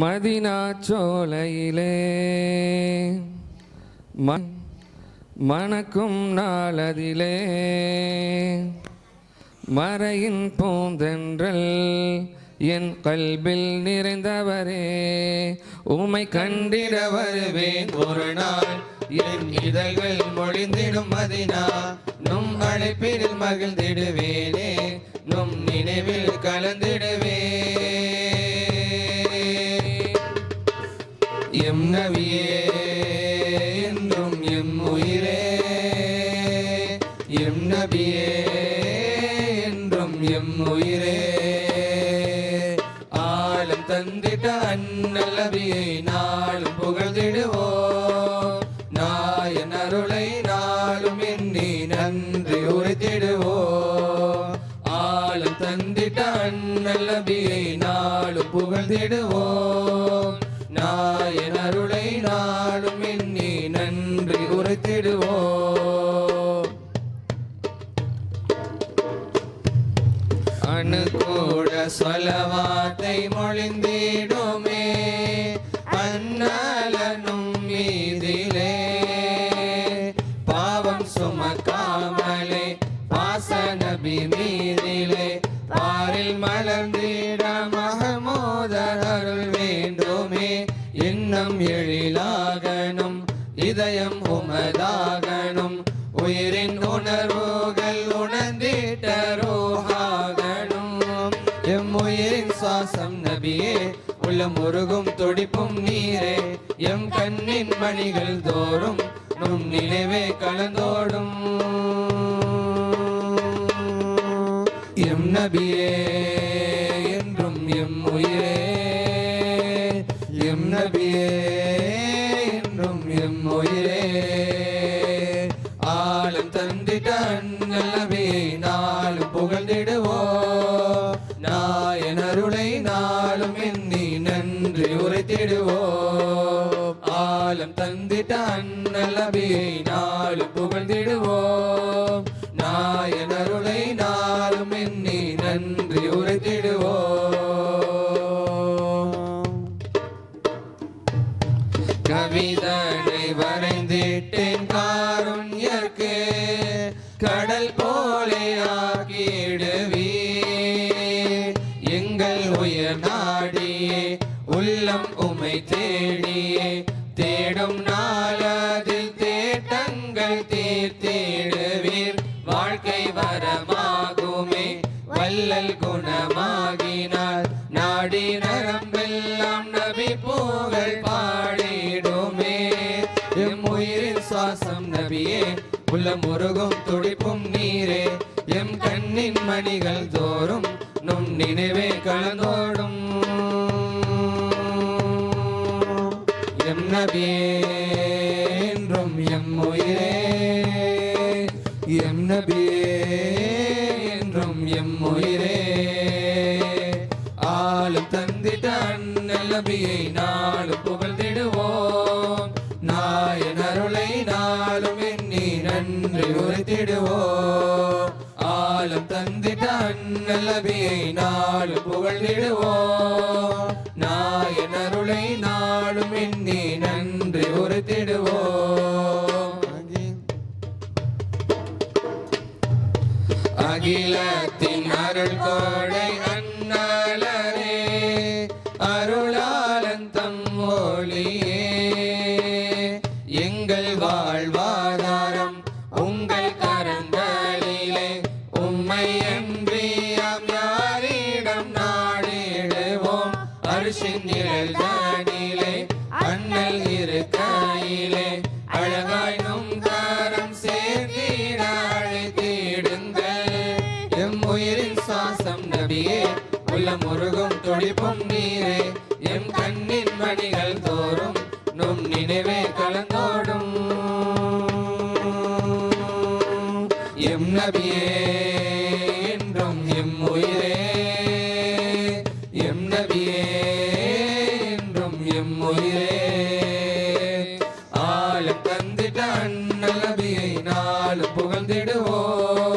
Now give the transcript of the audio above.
Medina சோலையிலே மணக்கும் நாளதிலே மறையின் பூந்தென்றல் என் கல்வில் நிறைந்தவரே. உமை கண்டிட வருவேன் ஒரு நாள். என் இதழ்கள் மொழிந்திடும் மதினா. நும் அழைப்பில் மகிழ்ந்திடுவேனே. நும் நினைவில் கலந்திடுவேன். எம் நபியே என்றும் எம் உயிரே. எம் நபியே என்றும் எம் உயிரே. ஆளும் தந்திட்ட அண்ணல் நபியை நாளும் புகழ்ந்திடுவோ நாயன் அருளை நாளும் எண்ணி நன்றி உரைத்திடுவோ ஆளும் தந்திட்ட அண்ணல் நபியை நாளும் புகழ்ந்திடுவோ அணுகூட சொலவாத்தை மொழிந்திடுமே அண்ணலனும் மீதிலே. பாவம் சுமக்காமலே பாசனபி மீதிலே. பாரில் மலர்ந்திட மகமோதர் அருள் வேண்டுமே இன்னம் எழிலாகணும் இதயம் உமதாகணும் உயிரின் உணர்வுகள் உணர்ந்திட்டரோ எம் உயிரின் சுவாசம் நபியே. உள்ளம் உருகும் துடிப்பும் நீரே. எம் கண்ணின் மணிகள் தோறும் நும் நினைவே கலந்தோடும். எம் நபியே என்றும் எம் உயிரே. எம் நபியே என்றும் எம் உயிரே. புகழ்ந்திடுவோம். ஆலம் தந்திட்ட அண்ணல் நபியை நாளும் புகழ்ந்திடுவோம். நாயனருளை நாளும் எண்ணி நன்றி உரைத்திடுவோம். கவிதனை வரைந்திட்டேன் காருண்யர்க்கு. கடல் போலே உள்ளம் தேடியே தேடும் நாளதில் தேட்டங்கள் தீர்த்திடுவீர் வாழ்க்கை வரமாகுமே வல்லல் குணமாகினார் நாடி நரம்பெல்லாம் நபி புகழ் பாடிடுமே. எம் உயிரின் சுவாசம் நபியே உள்ள முருகும் துடிப்பும் நீரே. எம் கண்ணின் மணிகள் தோறும் நும் நினைவே கலந்தோடும். எம் எம் உயிரே. எம் நபியே என்றும் எம் உயிரே. ஆளும் தந்திட்ட அண்ணல் நபியை நாளும் புகழ்ந்திடுவோம். நாயனருளை நாளும் எண்ணி நன்றி உரைத்திடுவோம் ஆளும் தந்திட்ட அண்ணல் நபியை நாளும் புகழ்ந்திடுவோம். நாயனருளை நாளும் எண்ணி நன்றி அகிலத்தின் அருள் கோடை அண்ணாளரே அருளாளன் தம் ஒளியே. எங்கள் வாழ்வாதாரம் உங்கள் கரங்களிலே உம்மை என்றியாம் யாரிடம் நாடிடுவோம்? அரிசி நிழல் தானிலே அண்ணல் இருக்கையிலே உள்ள முருகும் துடிப்பும் நீரே. எம் கண்ணின் மணிகள் தோறும் நும் நினைவே கலந்தோடும். எம் நபியே என்றும் எம் உயிரே. எம் நபியே என்றும் எம் உயிரே. ஆலம் தந்திட்ட அண்ணல் நபியை நாளும் புகழ்ந்திடுவோம்.